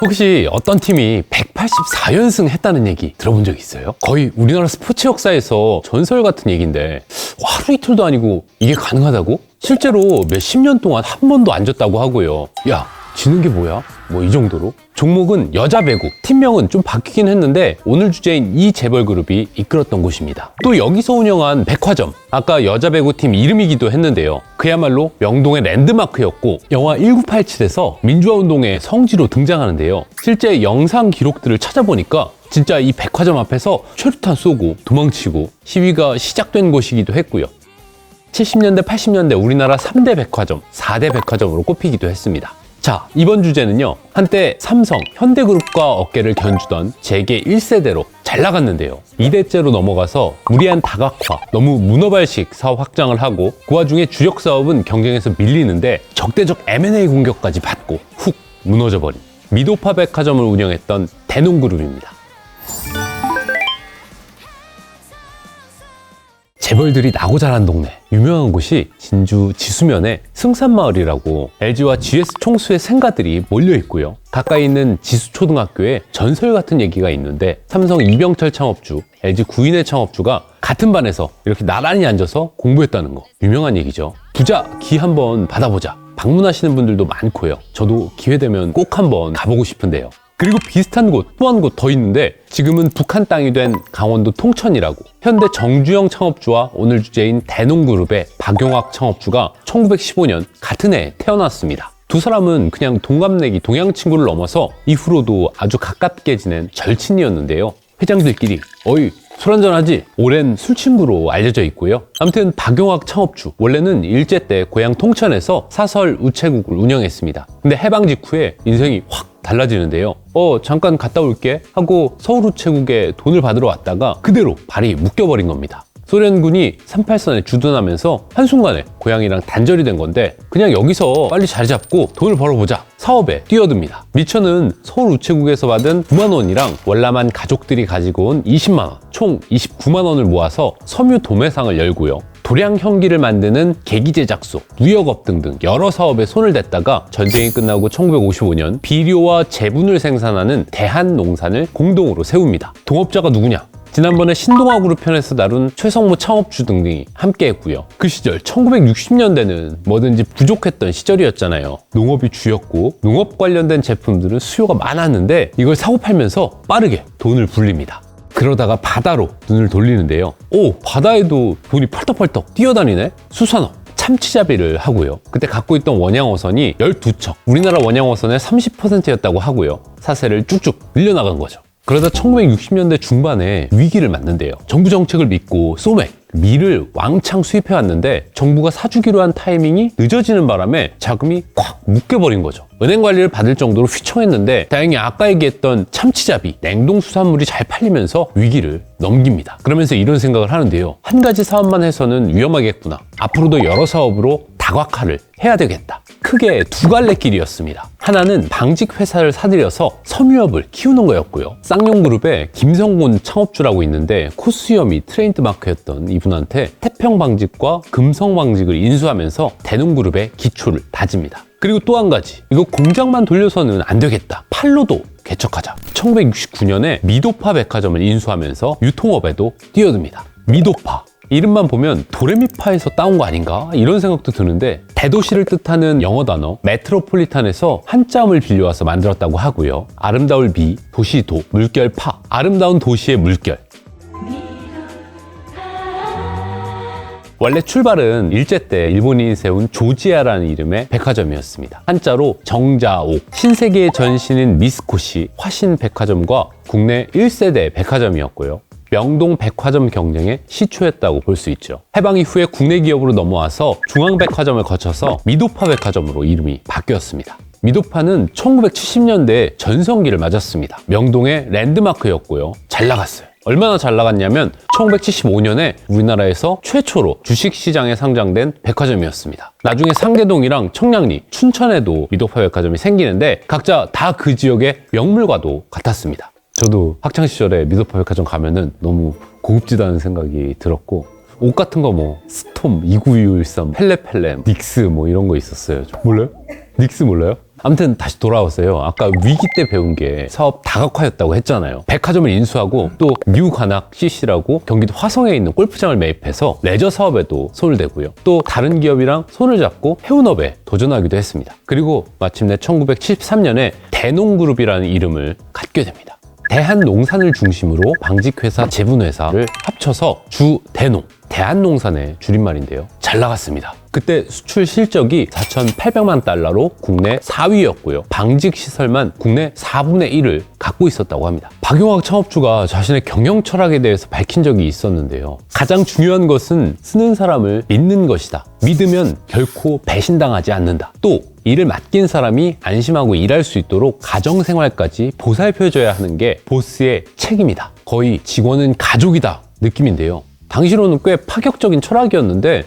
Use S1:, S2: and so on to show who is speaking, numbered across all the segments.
S1: 혹시 어떤 팀이 184연승 했다는 얘기 들어본 적 있어요? 거의 우리나라 스포츠 역사에서 전설 같은 얘기인데 하루 이틀도 아니고 이게 가능하다고? 실제로 몇 십 년 동안 한 번도 안 졌다고 하고요. 야, 지는 게 뭐야? 뭐 이 정도로? 종목은 여자 배구, 팀명은 좀 바뀌긴 했는데 오늘 주제인 이 재벌 그룹이 이끌었던 곳입니다. 또 여기서 운영한 백화점, 아까 여자 배구 팀 이름이기도 했는데요. 그야말로 명동의 랜드마크였고 영화 1987에서 민주화 운동의 성지로 등장하는데요. 실제 영상 기록들을 찾아보니까 진짜 이 백화점 앞에서 최루탄 쏘고 도망치고 시위가 시작된 곳이기도 했고요. 70년대, 80년대 우리나라 3대 백화점, 4대 백화점으로 꼽히기도 했습니다. 자, 이번 주제는요. 한때 삼성, 현대그룹과 어깨를 견주던 재계 1세대로 잘 나갔는데요. 2대째로 넘어가서 무리한 다각화, 너무 문어발식 사업 확장을 하고 그 와중에 주력 사업은 경쟁에서 밀리는데 적대적 M&A 공격까지 받고 훅 무너져 버린 미도파 백화점을 운영했던 대농그룹입니다. 재벌들이 나고 자란 동네 유명한 곳이 진주 지수면의 승산마을이라고 LG와 GS 총수의 생가들이 몰려 있고요. 가까이 있는 지수초등학교에 전설 같은 얘기가 있는데 삼성 이병철 창업주, LG 구인의 창업주가 같은 반에서 이렇게 나란히 앉아서 공부했다는 거 유명한 얘기죠. 부자 기 한번 받아보자. 방문하시는 분들도 많고요. 저도 기회 되면 꼭 한번 가보고 싶은데요. 그리고 비슷한 곳 또 한 곳 더 있는데 지금은 북한 땅이 된 강원도 통천이라고 현대 정주영 창업주와 오늘 주제인 대농그룹의 박용학 창업주가 1915년 같은 해에 태어났습니다. 두 사람은 그냥 동갑내기 동양 친구를 넘어서 이후로도 아주 가깝게 지낸 절친이었는데요. 회장들끼리 어이 술 한잔하지? 오랜 술친구로 알려져 있고요. 아무튼 박용학 창업주 원래는 일제 때 고향 통천에서 사설 우체국을 운영했습니다. 근데 해방 직후에 인생이 확 달라지는데요. 어, 잠깐 갔다 올게 하고 서울 우체국에 돈을 받으러 왔다가 그대로 발이 묶여버린 겁니다. 소련군이 38선에 주둔하면서 한순간에 고향이랑 단절이 된 건데 그냥 여기서 빨리 자리 잡고 돈을 벌어보자 사업에 뛰어듭니다. 미처는 서울 우체국에서 받은 9만 원이랑 월남한 가족들이 가지고 온 20만 원, 총 29만 원을 모아서 섬유 도매상을 열고요. 도량 형기를 만드는 계기 제 작소, 무역업 등등 여러 사업에 손을 댔다가 전쟁이 끝나고 1955년 비료와 제분을 생산하는 대한농산을 공동으로 세웁니다. 동업자가 누구냐? 지난번에 신동아 그룹 편에서 다룬 최성모 창업주 등등이 함께 했고요. 그 시절 1960년대는 뭐든지 부족했던 시절이었잖아요. 농업이 주였고 농업 관련된 제품들은 수요가 많았는데 이걸 사고 팔면서 빠르게 돈을 불립니다. 그러다가 바다로 눈을 돌리는데요. 오, 바다에도 돈이 펄떡펄떡 뛰어다니네? 수산업. 참치잡이를 하고요. 그때 갖고 있던 원양어선이 12척, 우리나라 원양어선의 30%였다고 하고요. 사세를 쭉쭉 늘려나간 거죠. 그러다 1960년대 중반에 위기를 맞는데요. 정부 정책을 믿고 소맥, 밀을 왕창 수입해 왔는데 정부가 사주기로 한 타이밍이 늦어지는 바람에 자금이 콱 묶여버린 거죠. 은행 관리를 받을 정도로 휘청했는데 다행히 아까 얘기했던 참치잡이, 냉동 수산물이 잘 팔리면서 위기를 넘깁니다. 그러면서 이런 생각을 하는데요. 한 가지 사업만 해서는 위험하겠구나. 앞으로도 여러 사업으로 다각화를 해야 되겠다. 크게 두 갈래 길이었습니다. 하나는 방직 회사를 사들여서 섬유업을 키우는 거였고요. 쌍용그룹에 김성곤 창업주라고 있는데 코수염이 트레이드 마크였던 이분한테 태평방직과 금성방직을 인수하면서 대농그룹의 기초를 다집니다. 그리고 또 한 가지 이거 공장만 돌려서는 안 되겠다. 팔로도 개척하자. 1969년에 미도파 백화점을 인수하면서 유통업에도 뛰어듭니다. 미도파 이름만 보면 도레미파에서 따온 거 아닌가? 이런 생각도 드는데 대도시를 뜻하는 영어 단어 메트로폴리탄에서 한자음을 빌려와서 만들었다고 하고요. 아름다울 미, 도시 도, 물결 파, 아름다운 도시의 물결. 원래 출발은 일제 때 일본인이 세운 조지아라는 이름의 백화점이었습니다. 한자로 정자옥, 신세계의 전신인 미스코시 화신 백화점과 국내 1세대 백화점이었고요. 명동 백화점 경쟁에 시초했다고 볼 수 있죠. 해방 이후에 국내 기업으로 넘어와서 중앙백화점을 거쳐서 미도파 백화점으로 이름이 바뀌었습니다. 미도파는 1970년대에 전성기를 맞았습니다. 명동의 랜드마크였고요. 잘 나갔어요. 얼마나 잘 나갔냐면 1975년에 우리나라에서 최초로 주식시장에 상장된 백화점이었습니다. 나중에 상계동이랑 청량리, 춘천에도 미도파 백화점이 생기는데 각자 다 그 지역의 명물과도 같았습니다. 저도 학창 시절에 미도파 백화점 가면은 너무 고급지다는 생각이 들었고 옷 같은 거 뭐 스톰, 29213, 펠레펠렘, 닉스 뭐 이런 거 있었어요. 몰라요? 닉스 몰라요? 아무튼 다시 돌아왔어요. 아까 위기 때 배운 게 사업 다각화였다고 했잖아요. 백화점을 인수하고 또 뉴관악 CC라고 경기도 화성에 있는 골프장을 매입해서 레저 사업에도 손을 대고요. 또 다른 기업이랑 손을 잡고 해운업에 도전하기도 했습니다. 그리고 마침내 1973년에 대농그룹이라는 이름을 갖게 됩니다. 대한농산을 중심으로 방직회사 제분회사를 합쳐서 주대농 대한농산의 줄임말인데요. 잘 나갔습니다. 그때 수출 실적이 4,800만 달러로 국내 4위였고요. 방직 시설만 국내 4분의 1을 갖고 있었다고 합니다. 박용학 창업주가 자신의 경영 철학에 대해서 밝힌 적이 있었는데요. 가장 중요한 것은 쓰는 사람을 믿는 것이다. 믿으면 결코 배신당하지 않는다. 또 일을 맡긴 사람이 안심하고 일할 수 있도록 가정 생활까지 보살펴줘야 하는 게 보스의 책임이다. 거의 직원은 가족이다 느낌인데요. 당시로는 꽤 파격적인 철학이었는데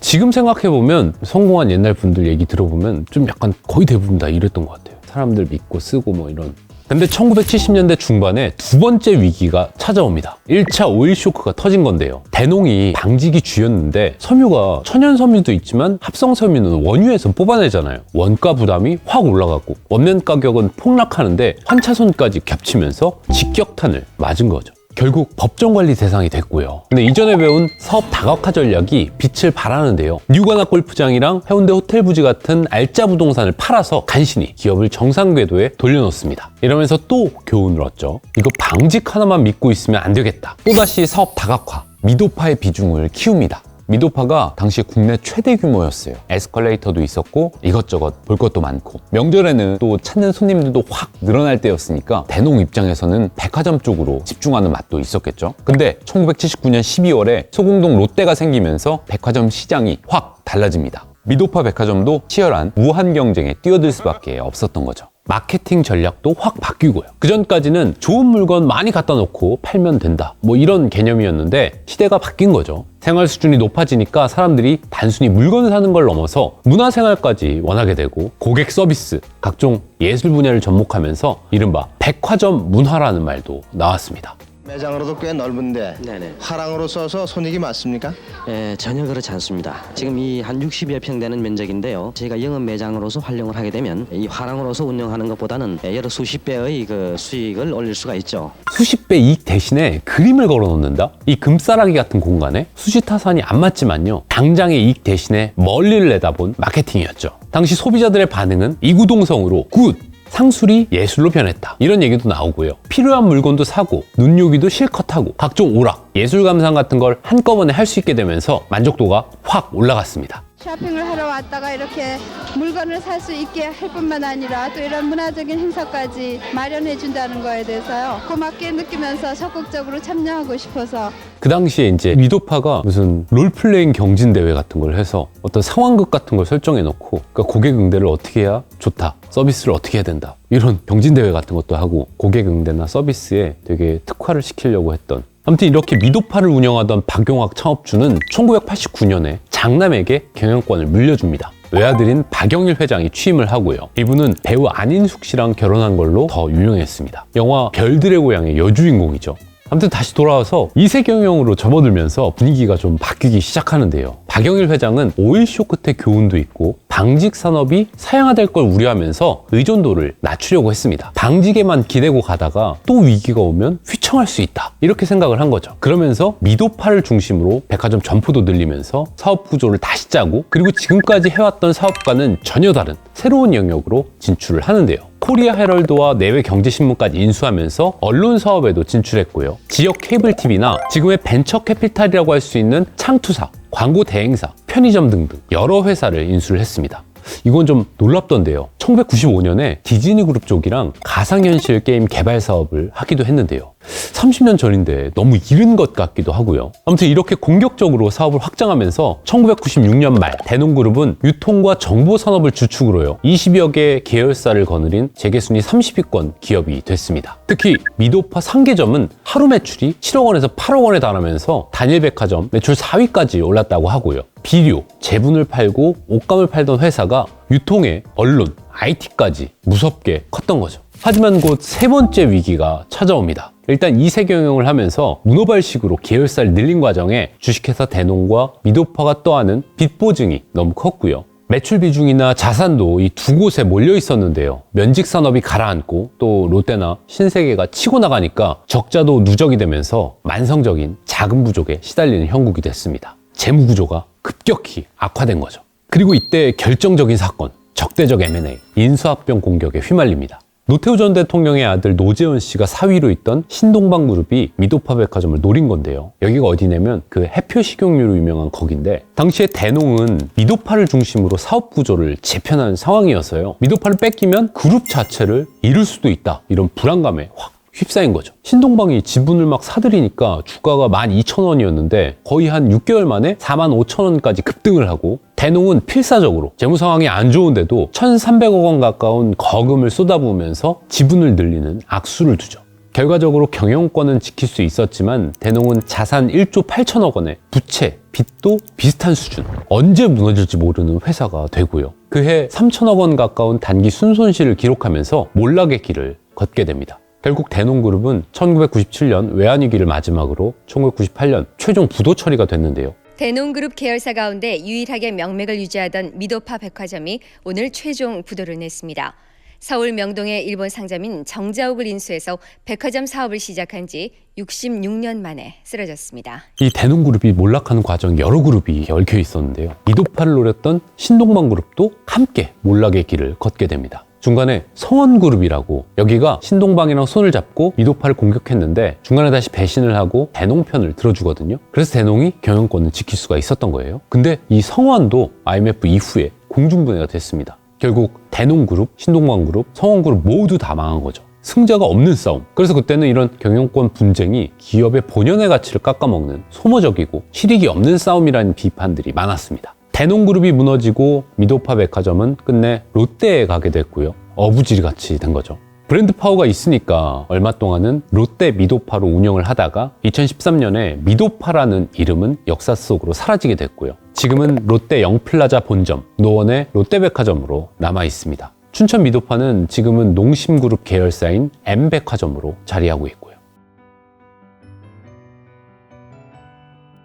S1: 지금 생각해보면 성공한 옛날 분들 얘기 들어보면 좀 약간 거의 대부분 다 이랬던 것 같아요. 사람들 믿고 쓰고 뭐 이런. 근데 1970년대 중반에 두 번째 위기가 찾아옵니다. 1차 오일 쇼크가 터진 건데요. 대농이 방직이 주였는데 섬유가 천연 섬유도 있지만 합성 섬유는 원유에서 뽑아내잖아요. 원가 부담이 확 올라가고 원면 가격은 폭락하는데 환차손까지 겹치면서 직격탄을 맞은 거죠. 결국 법정 관리 대상이 됐고요. 근데 이전에 배운 사업 다각화 전략이 빛을 발하는데요. 뉴가나 골프장이랑 해운대 호텔 부지 같은 알짜 부동산을 팔아서 간신히 기업을 정상 궤도에 돌려놓습니다. 이러면서 또 교훈을 얻죠. 이거 방직 하나만 믿고 있으면 안 되겠다. 또다시 사업 다각화, 미도파의 비중을 키웁니다. 미도파가 당시 국내 최대 규모였어요. 에스컬레이터도 있었고 이것저것 볼 것도 많고 명절에는 또 찾는 손님들도 확 늘어날 때였으니까 대농 입장에서는 백화점 쪽으로 집중하는 맛도 있었겠죠. 근데 1979년 12월에 소공동 롯데가 생기면서 백화점 시장이 확 달라집니다. 미도파 백화점도 치열한 무한 경쟁에 뛰어들 수밖에 없었던 거죠. 마케팅 전략도 확 바뀌고요. 그 전까지는 좋은 물건 많이 갖다 놓고 팔면 된다. 뭐 이런 개념이었는데 시대가 바뀐 거죠. 생활 수준이 높아지니까 사람들이 단순히 물건 사는 걸 넘어서 문화 생활까지 원하게 되고 고객 서비스, 각종 예술 분야를 접목하면서 이른바 백화점 문화라는 말도 나왔습니다.
S2: 매장으로도 꽤 넓은데
S3: 네네.
S2: 화랑으로 써서 손익이 맞습니까?
S3: 예, 전혀 그렇지 않습니다. 지금 이 한 60여 평 되는 면적인데요. 저희가 영업 매장으로서 활용을 하게 되면 이 화랑으로서 운영하는 것보다는 예, 여러 수십 배의 그 수익을 올릴 수가 있죠.
S1: 수십 배 이익 대신에 그림을 걸어 놓는다? 이 금싸라기 같은 공간에 수지타산이 안 맞지만요. 당장의 이익 대신에 멀리를 내다본 마케팅이었죠. 당시 소비자들의 반응은 이구동성으로 굿! 상술이 예술로 변했다. 이런 얘기도 나오고요. 필요한 물건도 사고, 눈요기도 실컷 하고, 각종 오락, 예술 감상 같은 걸 한꺼번에 할 수 있게 되면서 만족도가 확 올라갔습니다.
S4: 쇼핑을 하러 왔다가 이렇게 물건을 살 수 있게 할 뿐만 아니라 또 이런 문화적인 행사까지 마련해 준다는 거에 대해서요 고맙게 느끼면서 적극적으로 참여하고 싶어서.
S1: 그 당시에 이제 미도파가 무슨 롤플레잉 경진 대회 같은 걸 해서 어떤 상황극 같은 걸 설정해 놓고 그러니까 고객 응대를 어떻게 해야 좋다 서비스를 어떻게 해야 된다 이런 경진 대회 같은 것도 하고 고객 응대나 서비스에 되게 특화를 시키려고 했던 아무튼 이렇게 미도파를 운영하던 박용학 창업주는 1989년에 장남에게 경영권을 물려줍니다. 외아들인 박영일 회장이 취임을 하고요. 이분은 배우 안인숙 씨랑 결혼한 걸로 더 유명했습니다. 영화 별들의 고향의 여주인공이죠. 아무튼 다시 돌아와서 이세 경영으로 접어들면서 분위기가 좀 바뀌기 시작하는데요. 박영일 회장은 오일쇼 끝에 교훈도 있고 방직 산업이 사양화될 걸 우려하면서 의존도를 낮추려고 했습니다. 방직에만 기대고 가다가 또 위기가 오면 휘청할 수 있다. 이렇게 생각을 한 거죠. 그러면서 미도파를 중심으로 백화점 점포도 늘리면서 사업 구조를 다시 짜고 그리고 지금까지 해왔던 사업과는 전혀 다른 새로운 영역으로 진출을 하는데요. 코리아 헤럴드와 내외 경제신문까지 인수하면서 언론 사업에도 진출했고요. 지역 케이블 TV나 지금의 벤처 캐피탈이라고 할 수 있는 창투사, 광고 대행사, 편의점 등등 여러 회사를 인수를 했습니다. 이건 좀 놀랍던데요. 1995년에 디즈니 그룹 쪽이랑 가상현실 게임 개발 사업을 하기도 했는데요. 30년 전인데 너무 이른 것 같기도 하고요. 아무튼 이렇게 공격적으로 사업을 확장하면서 1996년 말 대농그룹은 유통과 정보 산업을 주축으로요. 20여 개 계열사를 거느린 재계순위 30위권 기업이 됐습니다. 특히 미도파 상계점은 하루 매출이 7억 원에서 8억 원에 달하면서 단일 백화점 매출 4위까지 올랐다고 하고요. 비료, 제분을 팔고 옷감을 팔던 회사가 유통에 언론, IT까지 무섭게 컸던 거죠. 하지만 곧 세 번째 위기가 찾아옵니다. 일단 이세 경영을 하면서 문어발식으로 계열사를 늘린 과정에 주식회사 대농과 미도파가 떠하는 빚 보증이 너무 컸고요. 매출 비중이나 자산도 이 두 곳에 몰려 있었는데요. 면직 산업이 가라앉고 또 롯데나 신세계가 치고 나가니까 적자도 누적이 되면서 만성적인 자금 부족에 시달리는 형국이 됐습니다. 재무 구조가 급격히 악화된 거죠. 그리고 이때 결정적인 사건, 적대적 M&A, 인수합병 공격에 휘말립니다. 노태우 전 대통령의 아들 노재현 씨가 사위로 있던 신동방 그룹이 미도파 백화점을 노린 건데요. 여기가 어디냐면 그 해표 식용유로 유명한 거긴데 당시에 대농은 미도파를 중심으로 사업 구조를 재편하는 상황이어서요. 미도파를 뺏기면 그룹 자체를 잃을 수도 있다. 이런 불안감에 확 휩싸인 거죠. 신동방이 지분을 막 사들이니까 주가가 12,000원이었는데 거의 한 6개월 만에 45,000원까지 급등을 하고 대농은 필사적으로 재무 상황이 안 좋은데도 1,300억 원 가까운 거금을 쏟아부으면서 지분을 늘리는 악수를 두죠. 결과적으로 경영권은 지킬 수 있었지만 대농은 자산 1조 8천억 원에 부채, 빚도 비슷한 수준. 언제 무너질지 모르는 회사가 되고요. 그해 3천억 원 가까운 단기 순손실을 기록하면서 몰락의 길을 걷게 됩니다. 결국 대농그룹은 1997년 외환위기를 마지막으로 1998년 최종 부도 처리가 됐는데요.
S5: 대농그룹 계열사 가운데 유일하게 명맥을 유지하던 미도파 백화점이 오늘 최종 부도를 냈습니다. 서울 명동의 일본 상점인 정자욱을 인수해서 백화점 사업을 시작한 지 66년 만에 쓰러졌습니다.
S1: 이 대농그룹이 몰락하는 과정 여러 그룹이 얽혀 있었는데요. 미도파를 노렸던 신동방그룹도 함께 몰락의 길을 걷게 됩니다. 중간에 성원그룹이라고 여기가 신동방이랑 손을 잡고 미도파를 공격했는데 중간에 다시 배신을 하고 대농 편을 들어주거든요. 그래서 대농이 경영권을 지킬 수가 있었던 거예요. 근데 이 성원도 IMF 이후에 공중분해가 됐습니다. 결국 대농그룹, 신동방그룹, 성원그룹 모두 다 망한 거죠. 승자가 없는 싸움. 그래서 그때는 이런 경영권 분쟁이 기업의 본연의 가치를 깎아먹는 소모적이고 실익이 없는 싸움이라는 비판들이 많았습니다. 대농그룹이 무너지고 미도파 백화점은 끝내 롯데에 가게 됐고요. 어부지리 같이 된 거죠. 브랜드 파워가 있으니까 얼마 동안은 롯데 미도파로 운영을 하다가 2013년에 미도파라는 이름은 역사 속으로 사라지게 됐고요. 지금은 롯데 영플라자 본점, 노원의 롯데백화점으로 남아 있습니다. 춘천 미도파는 지금은 농심그룹 계열사인 M백화점으로 자리하고 있고요.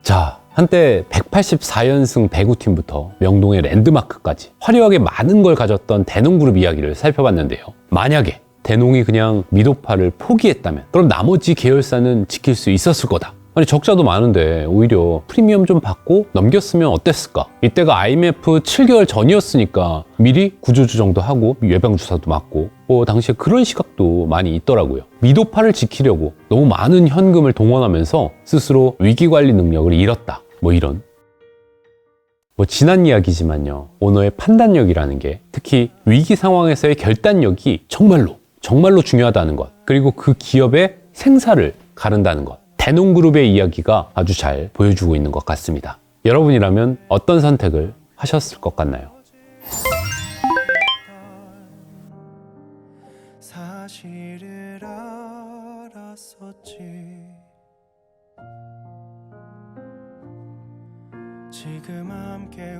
S1: 자, 한때 184연승 배구팀부터 명동의 랜드마크까지 화려하게 많은 걸 가졌던 대농그룹 이야기를 살펴봤는데요. 만약에 대농이 그냥 미도파를 포기했다면 그럼 나머지 계열사는 지킬 수 있었을 거다. 아니 적자도 많은데 오히려 프리미엄 좀 받고 넘겼으면 어땠을까? 이때가 IMF 7개월 전이었으니까 미리 구조조 정도 하고 예방주사도 맞고 뭐 당시에 그런 시각도 많이 있더라고요. 미도파를 지키려고 너무 많은 현금을 동원하면서 스스로 위기관리 능력을 잃었다. 뭐 이런 뭐 지난 이야기지만요. 오너의 판단력이라는 게 특히 위기 상황에서의 결단력이 정말로 정말로 중요하다는 것. 그리고 그 기업의 생사를 가른다는 것. 대농그룹의 이야기가 아주 잘 보여주고 있는 것 같습니다. 여러분이라면 어떤 선택을 하셨을 것 같나요?
S6: 지금 함께